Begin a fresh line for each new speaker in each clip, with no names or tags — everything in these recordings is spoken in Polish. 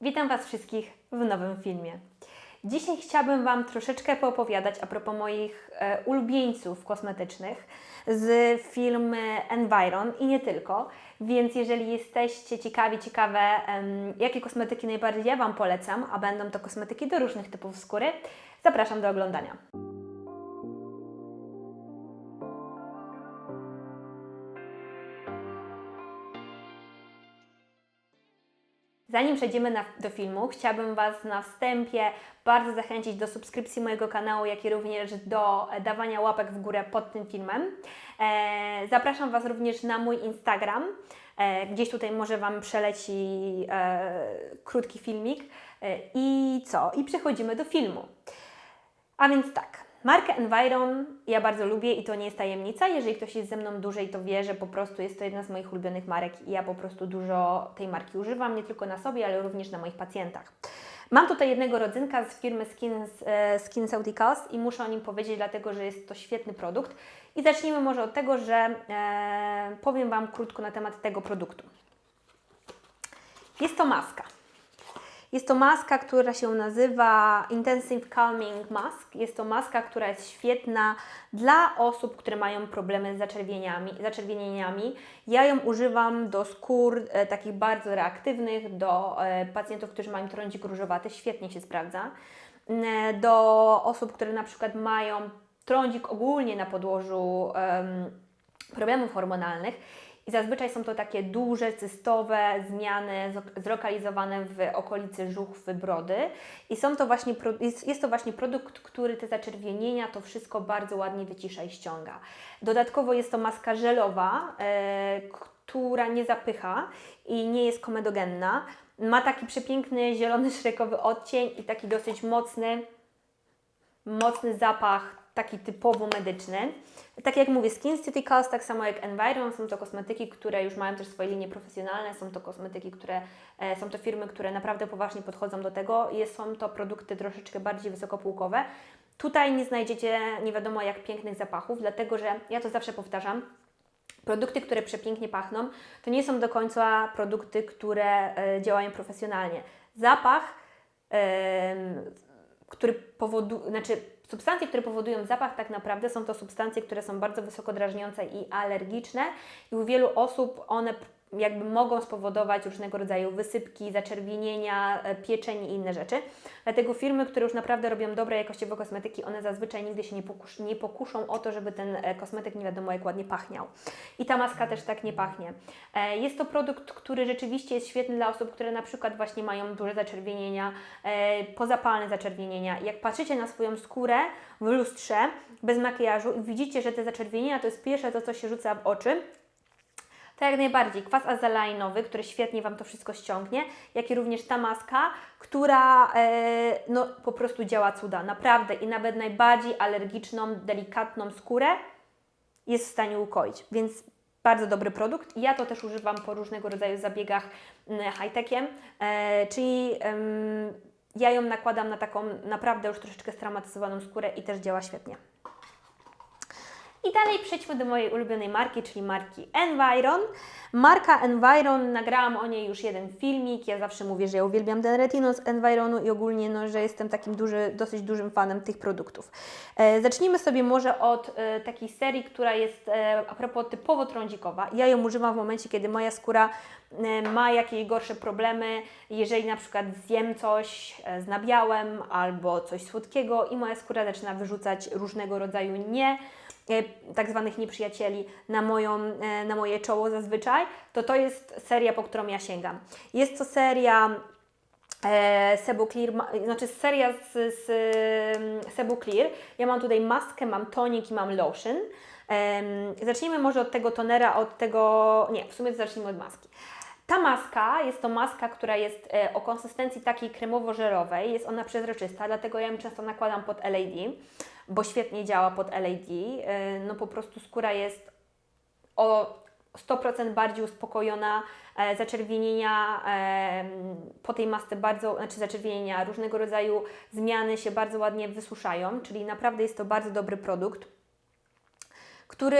Witam Was wszystkich w nowym filmie. Dzisiaj chciałabym Wam troszeczkę poopowiadać a propos moich e, ulubieńców kosmetycznych z firmy Environ i nie tylko. Więc jeżeli jesteście ciekawi, ciekawe, em, jakie kosmetyki najbardziej ja Wam polecam, a będą to kosmetyki do różnych typów skóry, zapraszam do oglądania. Zanim przejdziemy na, do filmu, chciałabym Was na wstępie bardzo zachęcić do subskrypcji mojego kanału, jak i również do e, dawania łapek w górę pod tym filmem. E, zapraszam Was również na mój Instagram. E, gdzieś tutaj może Wam przeleci e, krótki filmik. E, I co? I przechodzimy do filmu. A więc tak, markę Environ ja bardzo lubię i to nie jest tajemnica. Jeżeli ktoś jest ze mną dłużej, to wie, że po prostu jest to jedna z moich ulubionych marek i ja po prostu dużo tej marki używam, nie tylko na sobie, ale również na moich pacjentach. Mam tutaj jednego rodzynka z firmy Skin, e, SkinCeuticals i muszę o nim powiedzieć, dlatego że jest to świetny produkt. I zacznijmy może od tego, że e, powiem Wam krótko na temat tego produktu. Jest to maska. Jest to maska, która się nazywa Intensive Calming Mask. Jest to maska, która jest świetna dla osób, które mają problemy z zaczerwieniami. zaczerwienieniami. Ja ją używam do skór e, takich bardzo reaktywnych, do e, pacjentów, którzy mają trądzik różowaty, świetnie się sprawdza. E, Do osób, które na przykład mają trądzik ogólnie na podłożu em, problemów hormonalnych. I zazwyczaj są to takie duże, cystowe zmiany zlokalizowane w okolicy żuchwy, brody. I są to właśnie, jest to właśnie produkt, który te zaczerwienienia, to wszystko bardzo ładnie wycisza i ściąga. Dodatkowo jest to maska żelowa, e, która nie zapycha i nie jest komedogenna. Ma taki przepiękny zielony szrekowy odcień i taki dosyć mocny, mocny zapach, taki typowo medyczny. Tak jak mówię, Skin Ceuticals, tak samo jak Environ, są to kosmetyki, które już mają też swoje linie profesjonalne, są to kosmetyki, które, e, są to firmy, które naprawdę poważnie podchodzą do tego i są to produkty troszeczkę bardziej wysokopółkowe. Tutaj nie znajdziecie nie wiadomo jak pięknych zapachów, dlatego że ja to zawsze powtarzam, Produkty, które przepięknie pachną, to nie są do końca produkty, które e, działają profesjonalnie. Zapach, który powoduje, znaczy substancje, które powodują zapach, tak naprawdę są to substancje, które są bardzo wysoko drażniące i alergiczne i u wielu osób one jakby mogą spowodować różnego rodzaju wysypki, zaczerwienienia, e, pieczeń i inne rzeczy. Dlatego firmy, które już naprawdę robią dobre jakościowe kosmetyki, one zazwyczaj nigdy się nie, pokusz, nie pokuszą o to, żeby ten e, kosmetyk nie wiadomo jak ładnie pachniał. I ta maska też tak nie pachnie. E, Jest to produkt, który rzeczywiście jest świetny dla osób, które na przykład właśnie mają duże zaczerwienienia, pozapalne zaczerwienienia. Jak patrzycie na swoją skórę w lustrze, bez makijażu i widzicie, że te zaczerwienienia to jest pierwsze to, co się rzuca w oczy, to jak najbardziej kwas azelainowy, który świetnie Wam to wszystko ściągnie, jak i również ta maska, która e, no, po prostu działa cuda, naprawdę i nawet najbardziej alergiczną, delikatną skórę jest w stanie ukoić, więc bardzo dobry produkt. Ja to też używam po różnego rodzaju zabiegach mm, high-techiem, e, czyli em, ja ją nakładam na taką naprawdę już troszeczkę straumatyzowaną skórę i też działa świetnie. I dalej przejdźmy do mojej ulubionej marki, czyli marki Environ. Marka Environ, nagrałam o niej już jeden filmik. Ja zawsze mówię, że ja uwielbiam ten retino z Environu i ogólnie, no, że jestem takim duży, dosyć dużym fanem tych produktów. E, zacznijmy sobie może od e, takiej serii, która jest e, a propos typowo trądzikowa. Ja ją używam w momencie, kiedy moja skóra e, ma jakieś gorsze problemy, jeżeli na przykład zjem coś e, z nabiałem albo coś słodkiego i moja skóra zaczyna wyrzucać różnego rodzaju nie tak zwanych nieprzyjacieli na, moją, e, na moje czoło zazwyczaj, to to jest seria, po którą ja sięgam. Jest to seria e, Sebo Clear, znaczy seria z, z mm, Sebo Clear. Ja mam tutaj maskę, mam tonik i mam lotion. Em, zacznijmy może od tego tonera, od tego, nie, w sumie zacznijmy od maski. Ta maska jest to maska, która jest e, o konsystencji takiej kremowo-żerowej, jest ona przezroczysta, dlatego ja ją często nakładam pod LAD, bo świetnie działa pod LAD. E, no po prostu skóra jest o 100% bardziej uspokojona, e, zaczerwienienia e, po tej masce bardzo, znaczy zaczerwienienia, różnego rodzaju zmiany się bardzo ładnie wysuszają, czyli naprawdę jest to bardzo dobry produkt, który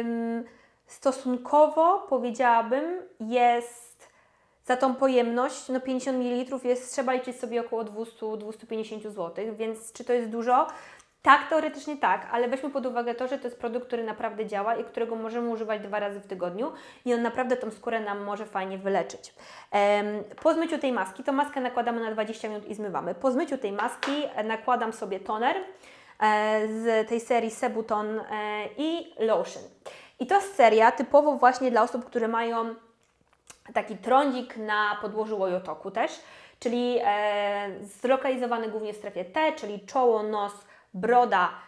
ym, stosunkowo powiedziałabym jest za tą pojemność, no 50 ml jest, trzeba liczyć sobie około 200-250 zł, więc czy to jest dużo? Tak, teoretycznie tak, ale weźmy pod uwagę to, że to jest produkt, który naprawdę działa i którego możemy używać dwa razy w tygodniu i on naprawdę tą skórę nam może fajnie wyleczyć. Po zmyciu tej maski, to maskę nakładamy na 20 minut i zmywamy. Po zmyciu tej maski e, nakładam sobie toner e, z tej serii Sebuton e, i Lotion. I to jest seria typowo właśnie dla osób, które mają taki trądzik na podłożu łojotoku też, czyli zlokalizowany głównie w strefie T, czyli czoło, nos, broda,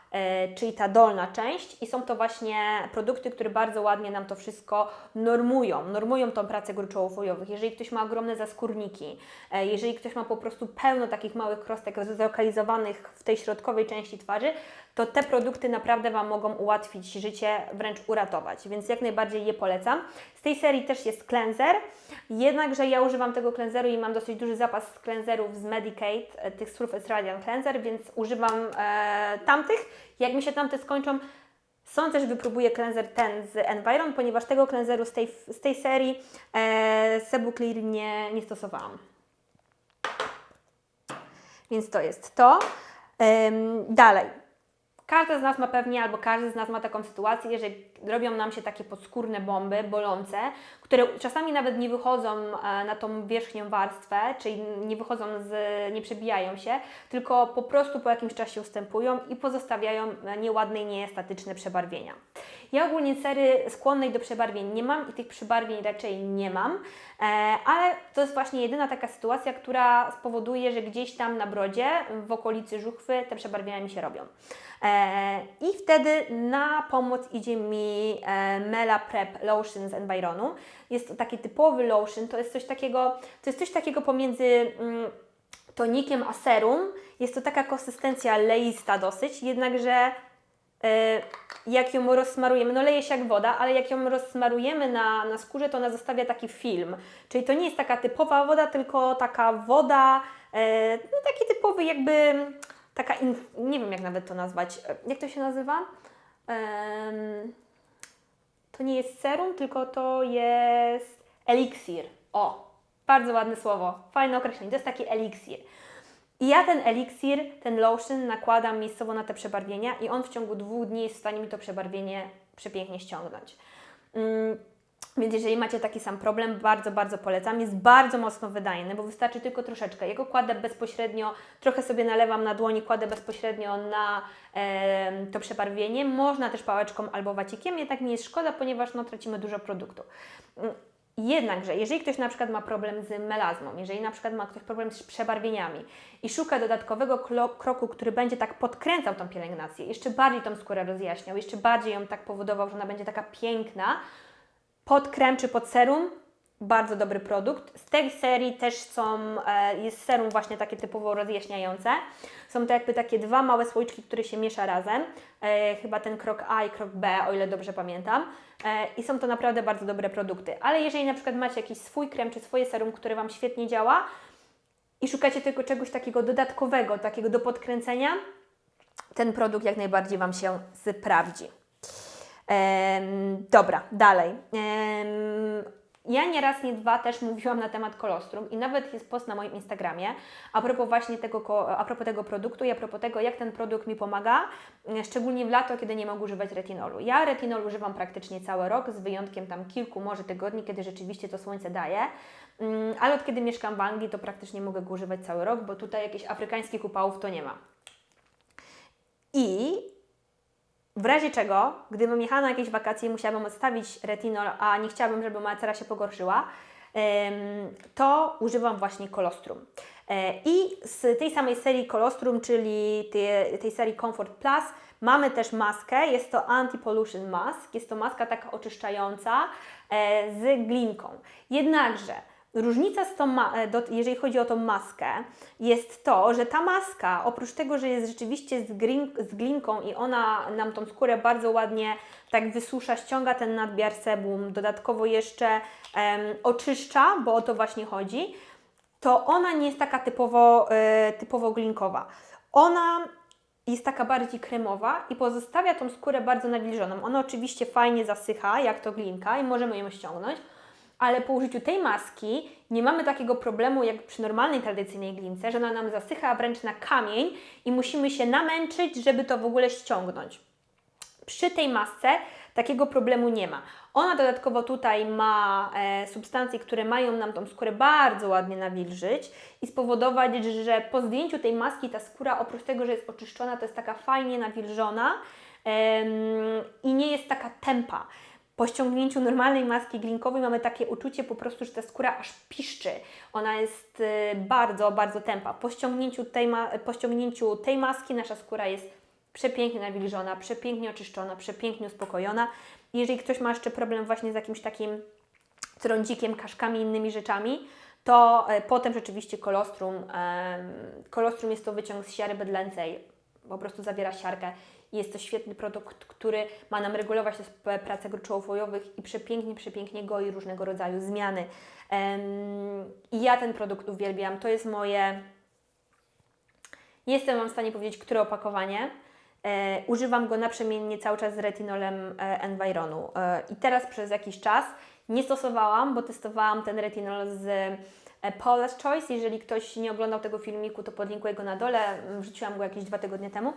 czyli ta dolna część i są to właśnie produkty, które bardzo ładnie nam to wszystko normują, normują tą pracę gruczołów łojowych. Jeżeli ktoś ma ogromne zaskórniki, e, jeżeli ktoś ma po prostu pełno takich małych krostek zlokalizowanych w tej środkowej części twarzy, to te produkty naprawdę Wam mogą ułatwić życie, wręcz uratować, więc jak najbardziej je polecam. Z tej serii też jest cleanser, jednakże ja używam tego cleanseru i mam dosyć duży zapas cleanserów z Medicaid, e, tych Surface Radiant Cleanser, więc używam e, tamtych. Jak mi się tamte skończą, Sądzę, że wypróbuję cleanser ten z Environ, ponieważ tego cleanseru z tej, z tej serii e, Sebu Clear nie, nie stosowałam. Więc to jest to. Ym, dalej. Każdy z nas ma pewnie, albo każdy z nas ma taką sytuację, że robią nam się takie podskórne bomby bolące, które czasami nawet nie wychodzą e, na tą wierzchnią warstwę, czyli nie wychodzą z, nie przebijają się, tylko po prostu po jakimś czasie ustępują i pozostawiają e, nieładne i niestatyczne przebarwienia. Ja ogólnie cery skłonnej do przebarwień nie mam i tych przebarwień raczej nie mam, e, ale to jest właśnie jedyna taka sytuacja, która spowoduje, że gdzieś tam na brodzie, w okolicy żuchwy te przebarwienia mi się robią. I wtedy na pomoc idzie mi e, Mela Prep Lotion z Environu. Jest to taki typowy lotion, to jest coś takiego, to jest coś takiego pomiędzy mm, tonikiem a serum. Jest to taka konsystencja leista dosyć, jednakże e, jak ją rozsmarujemy, no leje się jak woda, ale jak ją rozsmarujemy na, na skórze, to ona zostawia taki film. Czyli to nie jest taka typowa woda, tylko taka woda, e, no taki typowy jakby taka, nie wiem jak nawet to nazwać, jak to się nazywa? To nie jest serum, tylko to jest eliksir. O, bardzo ładne słowo, fajne określenie, to jest taki eliksir. I ja ten eliksir, ten lotion nakładam miejscowo na te przebarwienia i on w ciągu dwóch dni jest w stanie mi to przebarwienie przepięknie ściągnąć. Mm, więc jeżeli macie taki sam problem, bardzo, bardzo polecam. Jest bardzo mocno wydajny, bo wystarczy tylko troszeczkę. Ja go kładę bezpośrednio, trochę sobie nalewam na dłoni, kładę bezpośrednio na e, to przebarwienie. Można też pałeczką albo wacikiem, jednak mi jest szkoda, ponieważ no, tracimy dużo produktu. Jednakże, jeżeli ktoś na przykład ma problem z melazmą, jeżeli na przykład ma ktoś problem z przebarwieniami i szuka dodatkowego kroku, który będzie tak podkręcał tą pielęgnację, jeszcze bardziej tą skórę rozjaśniał, jeszcze bardziej ją tak powodował, że ona będzie taka piękna, pod krem czy pod serum, bardzo dobry produkt. Z tej serii też są, e, jest serum właśnie takie typowo rozjaśniające. Są to jakby takie dwa małe słoiczki, które się miesza razem. E, chyba ten krok A i krok B, o ile dobrze pamiętam. E, I są to naprawdę bardzo dobre produkty. Ale jeżeli na przykład macie jakiś swój krem czy swoje serum, które Wam świetnie działa i szukacie tylko czegoś takiego dodatkowego, takiego do podkręcenia, ten produkt jak najbardziej Wam się sprawdzi. Em, dobra, dalej. Em, ja nie raz, nie dwa też mówiłam na temat kolostrum i nawet jest post na moim Instagramie a propos właśnie tego, a propos tego produktu i a propos tego, jak ten produkt mi pomaga, e, szczególnie w lato, kiedy nie mogę używać retinolu. Ja retinol używam praktycznie cały rok, z wyjątkiem tam kilku może tygodni, kiedy rzeczywiście to słońce daje, Mm, ale od kiedy mieszkam w Anglii, to praktycznie mogę go używać cały rok, bo tutaj jakichś afrykańskich upałów to nie ma. I w razie czego, gdybym jechała na jakieś wakacje i musiałabym odstawić retinol, a nie chciałabym, żeby moja cera się pogorszyła, to używam właśnie kolostrum. E, I z tej samej serii kolostrum, czyli tej, tej serii Comfort Plus, mamy też maskę. Jest to Anti-Pollution Mask. Jest to maska taka oczyszczająca e, z glinką. Jednakże Różnica, z tą e, jeżeli chodzi o tą maskę, jest to, że ta maska, oprócz tego, że jest rzeczywiście z, glin- z glinką i ona nam tą skórę bardzo ładnie tak wysusza, ściąga ten nadmiar sebum, dodatkowo jeszcze oczyszcza, bo o to właśnie chodzi, to ona nie jest taka typowo, e, typowo glinkowa. Ona jest taka bardziej kremowa i pozostawia tą skórę bardzo nawilżoną. Ona oczywiście fajnie zasycha, jak to glinka i możemy ją ściągnąć, ale po użyciu tej maski nie mamy takiego problemu jak przy normalnej tradycyjnej glince, że ona nam zasycha wręcz na kamień i musimy się namęczyć, żeby to w ogóle ściągnąć. Przy tej masce takiego problemu nie ma. Ona dodatkowo tutaj ma e, substancje, które mają nam tą skórę bardzo ładnie nawilżyć i spowodować, że po zdjęciu tej maski ta skóra oprócz tego, że jest oczyszczona, to jest taka fajnie nawilżona i nie jest taka tempa. Po ściągnięciu normalnej maski glinkowej mamy takie uczucie po prostu, że ta skóra aż piszczy. Ona jest e, bardzo, bardzo tempa. Po ściągnięciu tej, ma- po ściągnięciu tej maski nasza skóra jest przepięknie nawilżona, przepięknie oczyszczona, przepięknie uspokojona. Jeżeli ktoś ma jeszcze problem właśnie z jakimś takim trądzikiem, kaszkami innymi rzeczami, to e, potem rzeczywiście kolostrum, kolostrum jest to wyciąg z siary bydlęcej, po prostu zawiera siarkę jest to świetny produkt, który ma nam regulować te prace gruczołowojowych i przepięknie, przepięknie goi różnego rodzaju zmiany. I ja ten produkt uwielbiam, to jest moje nie jestem Wam w stanie powiedzieć, które opakowanie. E, używam go naprzemiennie cały czas z retinolem e, Environu. E, I teraz przez jakiś czas nie stosowałam, bo testowałam ten retinol z e, Paula's Choice. Jeżeli ktoś nie oglądał tego filmiku, to podlinkuję go na dole. Wrzuciłam go jakieś dwa tygodnie temu.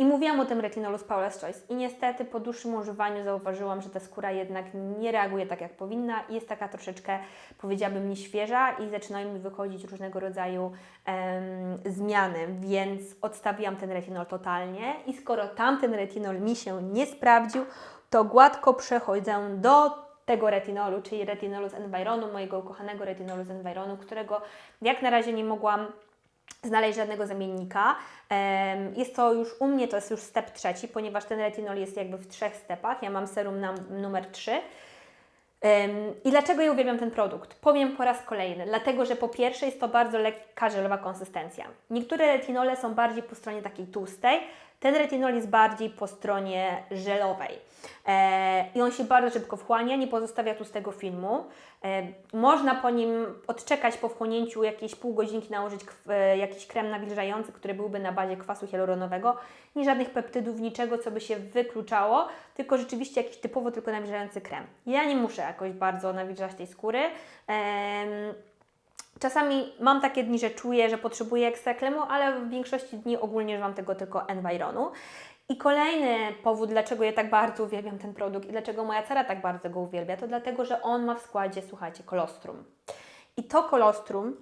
I mówiłam o tym retinolu z Paula's Choice. I niestety po dłuższym używaniu zauważyłam, że ta skóra jednak nie reaguje tak jak powinna i jest taka troszeczkę, powiedziałabym, nieświeża i zaczynają mi wychodzić różnego rodzaju em, zmiany, więc odstawiłam ten retinol totalnie i skoro tamten retinol mi się nie sprawdził, to gładko przechodzę do tego retinolu, czyli retinolu z Environu, mojego ukochanego retinolu z Environu, którego jak na razie nie mogłam znaleźć żadnego zamiennika. Jest to już u mnie, to jest już step trzeci, ponieważ ten retinol jest jakby w trzech stepach. Ja mam serum nam, numer 3. Ym, I dlaczego ja uwielbiam ten produkt? Powiem po raz kolejny. Dlatego, że po pierwsze jest to bardzo lekka, żelowa konsystencja. Niektóre retinole są bardziej po stronie takiej tłustej, ten retinol jest bardziej po stronie żelowej. E, I on się bardzo szybko wchłania, nie pozostawia tłustego filmu. E, można po nim odczekać po wchłonięciu jakieś pół godzinki, nałożyć e, jakiś krem nawilżający, który byłby na bazie kwasu hialuronowego. Nie żadnych peptydów, niczego, co by się wykluczało, tylko rzeczywiście jakiś typowo tylko nawilżający krem. Ja nie muszę jakoś bardzo nawilżać tej skóry. Em, Czasami mam takie dni, że czuję, że potrzebuję ekstra kremu, ale w większości dni ogólnie używam tego tylko Environu. I kolejny powód, dlaczego ja tak bardzo uwielbiam ten produkt i dlaczego moja cera tak bardzo go uwielbia, to dlatego, że on ma w składzie, słuchajcie, kolostrum. I to kolostrum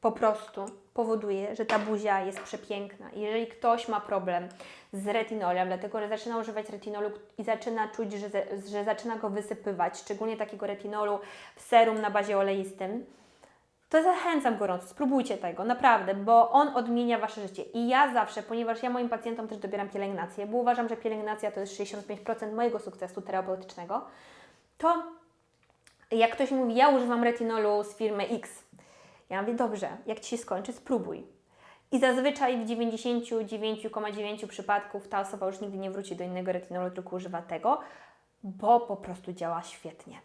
po prostu powoduje, że ta buzia jest przepiękna. Jeżeli ktoś ma problem z retinolem, dlatego że zaczyna używać retinolu i zaczyna czuć, że, że zaczyna go wysypywać, szczególnie takiego retinolu w serum na bazie oleistym, to zachęcam gorąco, spróbujcie tego, naprawdę, bo on odmienia Wasze życie. I ja zawsze, ponieważ ja moim pacjentom też dobieram pielęgnację, bo uważam, że pielęgnacja to jest 65% mojego sukcesu terapeutycznego, to jak ktoś mówi, ja używam retinolu z firmy X, ja mówię, dobrze, jak Ci się skończy, spróbuj. I zazwyczaj w 99,9 przypadków ta osoba już nigdy nie wróci do innego retinolu, tylko używa tego, bo po prostu działa świetnie.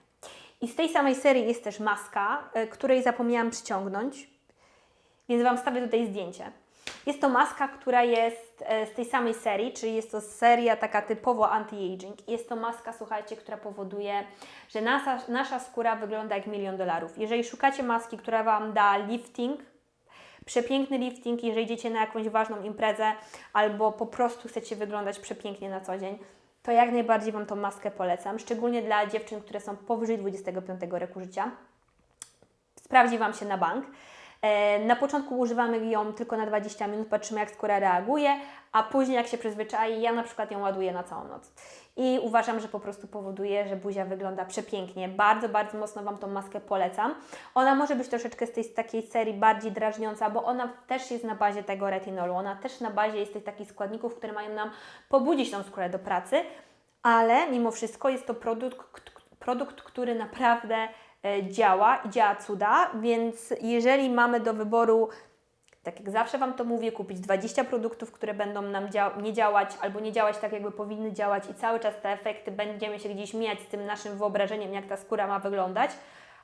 I z tej samej serii jest też maska, y, której zapomniałam przyciągnąć, więc Wam wstawię tutaj zdjęcie. Jest to maska, która jest e, z tej samej serii, czyli jest to seria taka typowo anti-aging. Jest to maska, słuchajcie, która powoduje, że nasza, nasza skóra wygląda jak milion dolarów. Jeżeli szukacie maski, która Wam da lifting, przepiękny lifting, jeżeli idziecie na jakąś ważną imprezę albo po prostu chcecie wyglądać przepięknie na co dzień, to jak najbardziej Wam tą maskę polecam, szczególnie dla dziewczyn, które są powyżej 25 roku życia. Sprawdzi Wam się na bank. E, Na początku używamy ją tylko na 20 minut, patrzymy jak skóra reaguje, a później jak się przyzwyczai, ja na przykład ją ładuję na całą noc. I uważam, że po prostu powoduje, że buzia wygląda przepięknie. Bardzo, bardzo mocno Wam tą maskę polecam. Ona może być troszeczkę z tej z takiej serii bardziej drażniąca, bo ona też jest na bazie tego retinolu. Ona też na bazie jest tych takich składników, które mają nam pobudzić tą skórę do pracy, ale mimo wszystko jest to produkt, produkt który naprawdę działa i działa cuda, więc jeżeli mamy do wyboru, tak jak zawsze Wam to mówię, kupić 20 produktów, które będą nam nie działać albo nie działać tak, jakby powinny działać i cały czas te efekty będziemy się gdzieś mijać z tym naszym wyobrażeniem, jak ta skóra ma wyglądać,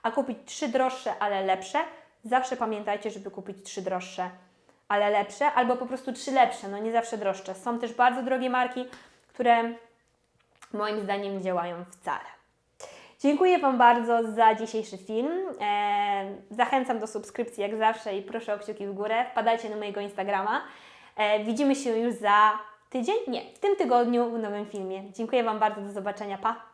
a kupić trzy droższe, ale lepsze, zawsze pamiętajcie, żeby kupić trzy droższe, ale lepsze, albo po prostu trzy lepsze, no nie zawsze droższe. Są też bardzo drogie marki, które moim zdaniem nie działają wcale. Dziękuję Wam bardzo za dzisiejszy film. E, zachęcam do subskrypcji jak zawsze i proszę o kciuki w górę. Wpadajcie na mojego Instagrama. E, widzimy się już za tydzień? Nie, w tym tygodniu w nowym filmie. Dziękuję Wam bardzo, do zobaczenia, pa!